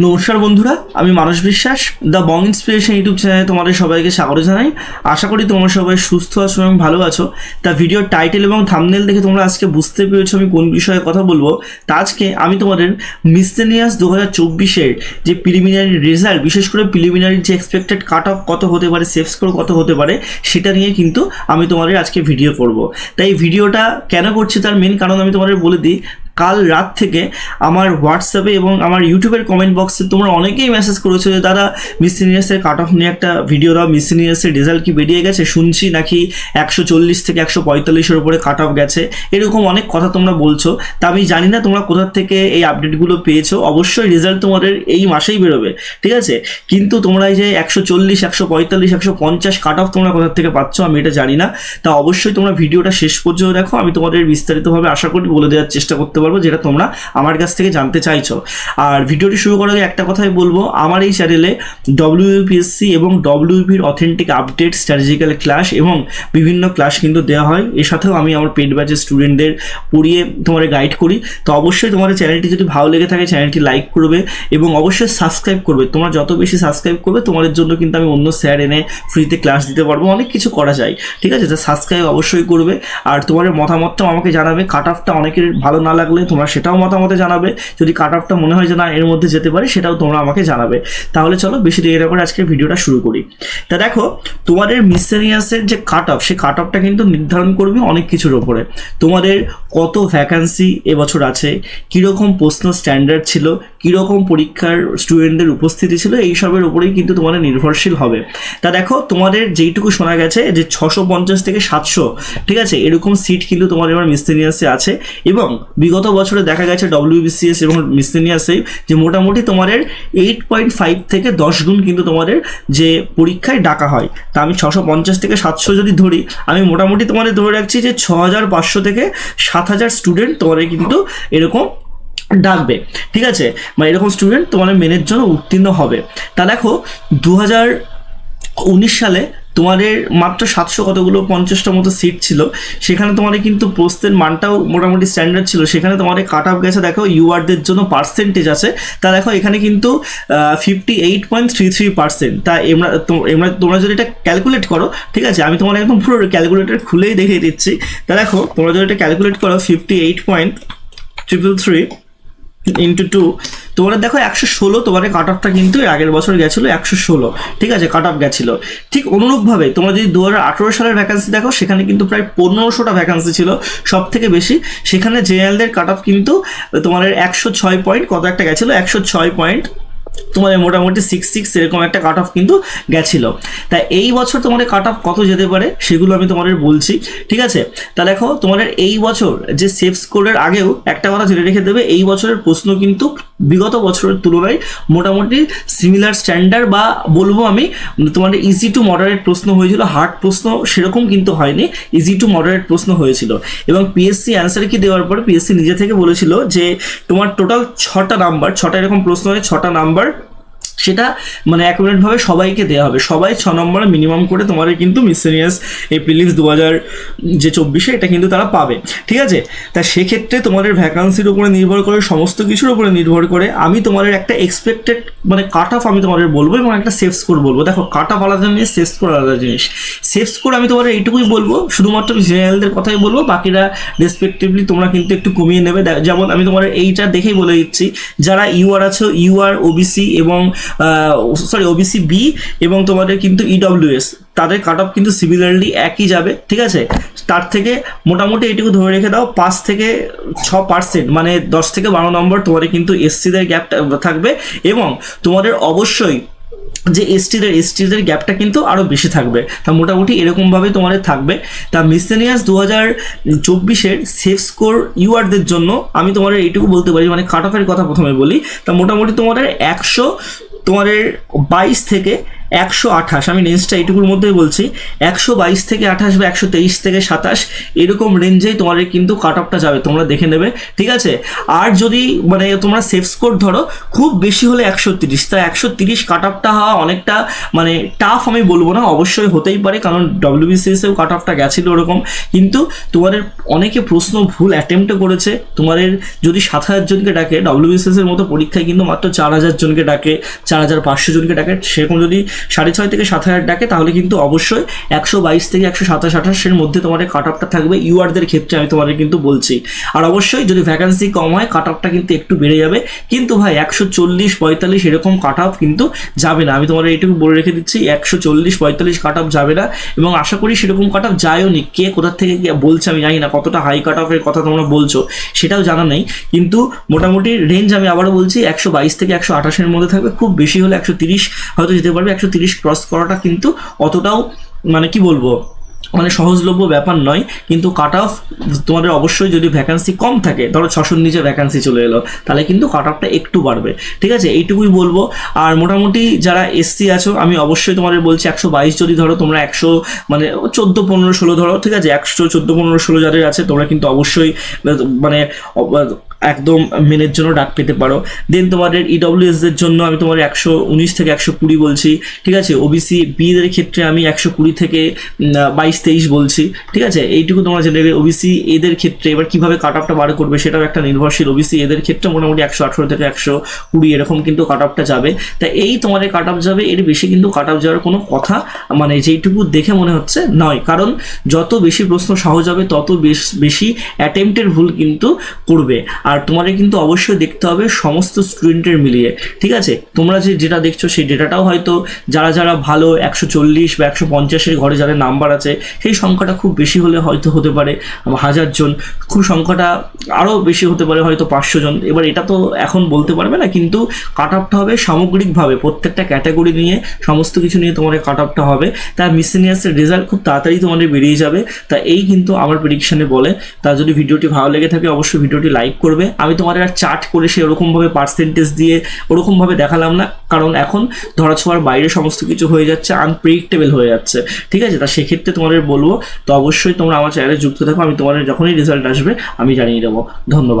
নমস্কার বন্ধুরা, আমি মানস বিশ্বাস দ্য বং ইন্সপিরেশন ইউটিউব চ্যানেলে তোমাদের সবাইকে স্বাগত জানাই। আশা করি তোমরা সবাই সুস্থ আছো এবং ভালো আছো। তা ভিডিওর টাইটেল এবং থামনেল দেখে তোমরা আজকে বুঝতে পেরেছ আমি কোন বিষয়ে কথা বলব। তা আজকে আমি তোমাদের মিসলেনিয়াস দু হাজার চব্বিশের যে প্রিলিমিনারি রেজাল্ট বিশেষ করে প্রিলিমিনারি যে এক্সপেক্টেড কাট অফ কত হতে পারে সেফ স্কোর কত হতে পারে, সেটা নিয়ে কিন্তু আমি তোমাদের আজকে ভিডিও করব। তাই এই ভিডিওটা কেন করছি তার মেন কারণ আমি তোমাদের বলে দিই। কাল রাত থেকে আমার হোয়াটসঅ্যাপে এবং আমার ইউটিউবের কমেন্ট বক্সে তোমরা অনেকেই মেসেজ করেছ যে, দাদা মিসিনিয়াসের কাট অফ নিয়ে একটা ভিডিও দাও মিসিনিয়াসের রেজাল্ট কি বেরিয়ে গেছে? শুনছি নাকি একশো চল্লিশ থেকে একশো পঁয়তাল্লিশের উপরে কাট অফ গেছে? এরকম অনেক কথা তোমরা বলছো, তা আমি জানি না তোমরা কোথা থেকে এই আপডেটগুলো পেয়েছ। অবশ্যই রেজাল্ট তোমাদের এই মাসেই বেরোবে, ঠিক আছে? কিন্তু তোমরা এই যে একশো চল্লিশ, একশো পঁয়তাল্লিশ, একশো পঞ্চাশ কাট অফ তোমরা কোথা থেকে পাচ্ছ আমি এটা জানি না। তা অবশ্যই তোমরা ভিডিওটা শেষ পর্যন্ত দেখো, আমি তোমাদের বিস্তারিতভাবে আশা করি বলে দেওয়ার চেষ্টা করতে পারব যেটা তোমরা আমার কাছ থেকে জানতে চাইছো। আর ভিডিওটি শুরু করার আগে একটা কথাই বলব, আমার এই চ্যানেলে ডব্লিউপিএসসি এবং ডব্লিউপির অথেন্টিক আপডেট স্ট্র্যাটেজিক্যাল ক্লাস এবং বিভিন্ন ক্লাস কিন্তু দেওয়া হয়। এর সাথেও আমি আমার পেড ব্যাচের স্টুডেন্টদের পড়িয়ে তোমার গাইড করি। তো অবশ্যই তোমার চ্যানেলটি যদি ভালো লেগে থাকে চ্যানেলটি লাইক করবে এবং অবশ্যই সাবস্ক্রাইব করবে। তোমরা যত বেশি সাবস্ক্রাইব করবে, তোমাদের জন্য কিন্তু আমি অন্য স্যার এনে ফ্রিতে ক্লাস দিতে পারব। অনেক কিছু করা যায়, ঠিক আছে? সাবস্ক্রাইব অবশ্যই করবে। আর তোমার মতামতটাও আমাকে জানাবে। কাট অফটা অনেকের ভালো না লাগলে তোমরা সেটাও মতামতে জানাবে। যদি কাট অফটা মনে হয় যে না, এর মধ্যে যেতে পারে, সেটাও তোমরা আমাকে জানাবে। তাহলে চলো বেশি দেরি না করে আজকের ভিডিওটা শুরু করি। তা দেখো, তোমাদের মিসেলিয়াসের যে কাট অফ সেই কাট অফটা কিন্তু নির্ধারণ করবে অনেক কিছুর ওপরে। তোমাদের কত ভ্যাকান্সি এবছর আছে? কীরকম প্রশ্ন স্ট্যান্ডার্ড ছিল? কীরকম পরীক্ষার স্টুডেন্টদের উপস্থিতি ছিল? এইসবের উপরেই কিন্তু তোমাদের নির্ভরশীল হবে। তা দেখো, তোমাদের যেইটুকু শোনা গেছে যে ছশো পঞ্চাশ থেকে সাতশো, ঠিক আছে? এরকম সিট কিন্তু তোমাদের এবার মিসেনিয়াসে আছে এবং বিগত বছরে দেখা গেছে ডব্লিউবিসিএস এবং মিসেনিয়াসে যে মোটামুটি তোমাদের এইট পয়েন্ট ফাইভ থেকে দশ গুণ কিন্তু তোমাদের যে পরীক্ষায় ডাকা হয়। তা আমি ছশো পঞ্চাশ থেকে সাতশো যদি ধরি, আমি মোটামুটি তোমাদের ধরে রাখছি যে ছ হাজার পাঁচশো থেকে সাত হাজার স্টুডেন্ট তোমাদের কিন্তু এরকম ডাকবে। ঠিক আছে? মানে এরকম স্টুডেন্ট তোমাদের মেনের জন্য উত্তীর্ণ হবে। তা দেখো দু হাজার উনিশ সালে তোমাদের মাত্র সাতশো কতগুলো পঞ্চাশটা মতো সিট ছিল। সেখানে তোমাদের কিন্তু প্রস্তের মানটাও মোটামুটি স্ট্যান্ডার্ড ছিল। সেখানে তোমাদের কাট আপ গেছে দেখো ইউআরদের জন্য পার্সেন্টেজ আছে। তা দেখো এখানে কিন্তু fifty eight point three three percent তা এমরা এমরা, তোমরা যদি এটা ক্যালকুলেট করো, ঠিক আছে, আমি তোমার একদম পুরো ক্যালকুলেটর খুলেই দেখিয়ে দিচ্ছি। তা দেখো, তোমরা যদি এটা ক্যালকুলেট করো fifty eight point triple three into two তোমাদের দেখো একশো ষোলো তোমার কাট অফটা কিন্তু আগের বছর গেছিল একশো ষোলো। ঠিক আছে কাট অফ গেছিল। ঠিক অনুরূপভাবে তোমরা যদি দু হাজার আঠেরো সালের ভ্যাকান্সি দেখো, সেখানে কিন্তু প্রায় পনেরোশোটা ভ্যাকান্সি ছিল সব থেকে বেশি। সেখানে জেনারেলদের কাট অফ কিন্তু তোমার একশো ছয় পয়েন্ট কত একটা গেছিল? একশো ছয় পয়েন্ট তোমাদের মোটামুটি সিক্স সিক্স এরকম একটা কাট অফ কিন্তু গেছিল। তাই এই বছর তোমাদের কাট অফ কত যেতে পারে সেগুলো আমি তোমাদের বলছি, ঠিক আছে? তা দেখো, তোমাদের এই বছর যে সেফ স্কোরের আগেও একটা কথা জেনে রেখে দেবে, এই বছরের প্রশ্ন কিন্তু বিগত বছরের তুলনায় মোটামুটি সিমিলার স্ট্যান্ডার্ড বা বলব আমি, তোমাদের ইজি টু মডারেট প্রশ্ন হয়েছিল হার্ড প্রশ্ন সেরকম কিন্তু হয়নি ইজি টু মডারেট প্রশ্ন হয়েছিল। এবং পিএসসি অ্যান্সার কি দেওয়ার পর পিএসসি নিজে থেকে বলেছিল যে, তোমার টোটাল ছটা নাম্বার ছটা এরকম প্রশ্ন হয় ছটা নাম্বার সেটা মানে অ্যাকুরেটভাবে সবাইকে দেওয়া হবে। সবাই ছ নম্বরে মিনিমাম করে তোমাদের কিন্তু মিসেনিয়াস এই প্রিলিমস দু হাজার যে চব্বিশে এটা কিন্তু তারা পাবে। ঠিক আছে? তা সেক্ষেত্রে তোমাদের ভ্যাকান্সির উপরে নির্ভর করে, সমস্ত কিছুর উপরে নির্ভর করে আমি তোমাদের একটা এক্সপেক্টেড মানে কাট অফ আমি তোমাদের বলব এবং একটা সেফ স্কোর বলব। দেখো কাট অফ আলাদা জিনিস সেফ স্কোর আলাদা জিনিস। সেফ স্কোর আমি তোমাদের এইটুকুই বলব, শুধুমাত্র জেনারেলদের কথাই বলব, বাকিরা রেসপেক্টিভলি তোমরা কিন্তু একটু কমিয়ে নেবে। যেমন আমি তোমাদের এইটা দেখেই বলে দিচ্ছি, যারা ইউআর আছো ইউআর ওবিসি এবং সরি ওবিসি বি এবং তোমাদের কিন্তু ইডব্লিউএস তাদের কাট অফ কিন্তু সিমিলারলি একই যাবে, ঠিক আছে? তার থেকে মোটামুটি এইটুকু ধরে রেখে দাও, পাঁচ থেকে ছ পার্সেন্ট মানে দশ থেকে বারো নম্বর তোমাদের কিন্তু এসসিদের গ্যাপ থাকবে এবং তোমাদের অবশ্যই যে এসটিদের এসটিদের গ্যাপটা কিন্তু আরও বেশি থাকবে। তা মোটামুটি এরকমভাবে তোমাদের থাকবে। তা মিসেনিয়াস দু হাজার চব্বিশের সেফ স্কোর ইউআরদের জন্য আমি তোমাদের এইটুকু বলতে পারি মানে কাট অফের কথা প্রথমে বলি। তা মোটামুটি তোমাদের একশো তোমাদের বাইশ থেকে একশো আঠাশ। আমি রেঞ্জটা এইটুকুর মধ্যেই বলছি। একশো বাইশ থেকে আঠাশ বা একশো তেইশ থেকে সাতাশ, এরকম রেঞ্জেই তোমাদের কিন্তু কাট অফটা যাবে, তোমরা দেখে নেবে। ঠিক আছে? আর যদি মানে তোমরা সেফ স্কোর ধরো, খুব বেশি হলে একশো তিরিশ। তা একশো তিরিশ কাট অফটা হওয়া অনেকটা মানে টাফ আমি বলব না, অবশ্যই হতেই পারে, কারণ ডব্লিউবিসিএসেও কাট অফটা গেছিল ওরকম। কিন্তু তোমাদের অনেকে প্রশ্ন ভুল অ্যাটেম্পটও করেছে। তোমাদের যদি সাত হাজার জনকে ডাকে ডব্লিউবিসিএস এর মতো পরীক্ষায় কিন্তু মাত্র চার হাজার জনকে ডাকে, চার হাজার পাঁচশো জনকে ডাকে, সেরকম যদি সাড়ে ছয় থেকে সাত হাজার ডাকে, তাহলে কিন্তু অবশ্যই একশো বাইশ থেকে একশো সাতাশ, আঠাশের মধ্যে তোমাদের কাট অফটা থাকবে ইউআরদের ক্ষেত্রে আমি তোমাদের কিন্তু বলছি। আর অবশ্যই যদি ভ্যাকান্সি কম হয় কাট অফটা কিন্তু একটু বেড়ে যাবে। কিন্তু ভাই, একশো চল্লিশ পঁয়তাল্লিশ এরকম কাট অফ কিন্তু যাবে না। আমি তোমাদের এইটুকু বলে রেখে দিচ্ছি, একশো চল্লিশ পঁয়তাল্লিশ কাট অফ যাবে না। এবং আশা করি সেরকম কাট অফ যায়ও নি। কে কোথা থেকে বলছে আমি জানি না, কতটা হাই কাট অফের কথা তোমরা বলছো, সেটাও জানা নেই। কিন্তু মোটামুটি রেঞ্জ আমি আবারও বলছি, একশো বাইশ থেকে একশো আঠাশের মধ্যে থাকবে। খুব বেশি হলে একশো তিরিশ হয়তো যেতে পারবে, একশো তিরিশ ক্রস করাটা কিন্তু অতটাও মানে কি বলব মানে সহজলভ্য ব্যাপার নয়। কিন্তু কাট অফ তোমাদের অবশ্যই যদি ভ্যাকান্সি কম থাকে, ধরো ছশোর নিচে ভ্যাকান্সি চলে এলো, তাহলে কিন্তু কাট অফটা একটু বাড়বে। ঠিক আছে? এইটুকুই বলব। আর মোটামুটি যারা এসসি আছো, আমি অবশ্যই তোমাদের বলছি একশো বাইশ যদি ধরো, তোমরা একশো মানে চোদ্দ, পনেরো, ষোলো ধরো, ঠিক আছে? একশো, চোদ্দ, পনেরো, ষোলো যাদের আছে, তোমরা কিন্তু অবশ্যই মানে একদম মেনের জন্য ডাক পেতে পারো। দেন তোমাদের ইডব্লিউএস এর জন্য আমি তোমার একশো উনিশ থেকে একশো কুড়ি বলছি, ঠিক আছে? ওবিসি বিদের ক্ষেত্রে আমি একশো কুড়ি থেকে বাইশ, তেইশ বলছি, ঠিক আছে? এইটুকু তোমরা জেনে ওবিসি এদের ক্ষেত্রে এবার কীভাবে কাট অফটা বার করবে সেটাও একটা নির্ভরশীল ওবিসি এদের ক্ষেত্রে মোটামুটি একশো আঠেরো থেকে একশো কুড়ি, এরকম কিন্তু কাট অফটা যাবে। তা এই তোমাদের কাট অফ যাবে, এর বেশি কিন্তু কাট অফ যাওয়ার কোনো কথা মানে যেইটুকু দেখে মনে হচ্ছে নয়। কারণ যত বেশি প্রশ্ন সহজ হবে, তত বেশ, বেশি অ্যাটেম্পটের ভুল কিন্তু করবে। আর তোমাদের কিন্তু অবশ্যই দেখতে হবে সমস্ত স্টুডেন্টের মিলিয়ে, ঠিক আছে? তোমরা যে যেটা দেখছ সেই ডেটাটাও হয়তো যারা যারা ভালো একশো চল্লিশ বা একশো পঞ্চাশের ঘরে যাদের নাম্বার আছে, সেই সংখ্যাটা খুব বেশি হলে হয়তো হতে পারে হাজার জন। খুব সংখ্যাটা আরও বেশি হতে পারে হয়তো পাঁচশো জন। এবার এটা তো এখন বলতে পারবে না, কিন্তু কাট আপটা হবে সামগ্রিকভাবে। প্রত্যেকটা ক্যাটাগরি নিয়ে সমস্ত কিছু নিয়ে তোমাদের কাট আপটা হবে। তার মিসেনিয়াসের রেজাল্ট খুব তাড়াতাড়ি তোমাদের বেরিয়ে যাবে। তা এই কিন্তু আমার প্রেডিকশানে বলে। তা যদি ভিডিওটি ভালো লেগে থাকে, অবশ্যই ভিডিওটি লাইক করবে। আমি তোমাদের আর চার্ট করে সে ওরকমভাবে পার্সেন্টেজ দিয়ে ওরকমভাবে দেখালাম না। কারণ এখন ধরা ধরাছোঁয়ার বাইরে সমস্ত কিছু হয়ে যাচ্ছে আনপ্রেডিক্টেবল হয়ে যাচ্ছে। ঠিক আছে? তা সেক্ষেত্রে তোমাদের বলব, তো অবশ্যই তোমরা আমার চ্যানেলে যুক্ত থাকো। আমি তোমাদের যখনই রেজাল্ট আসবে, আমি জানিয়ে দেবো। ধন্যবাদ।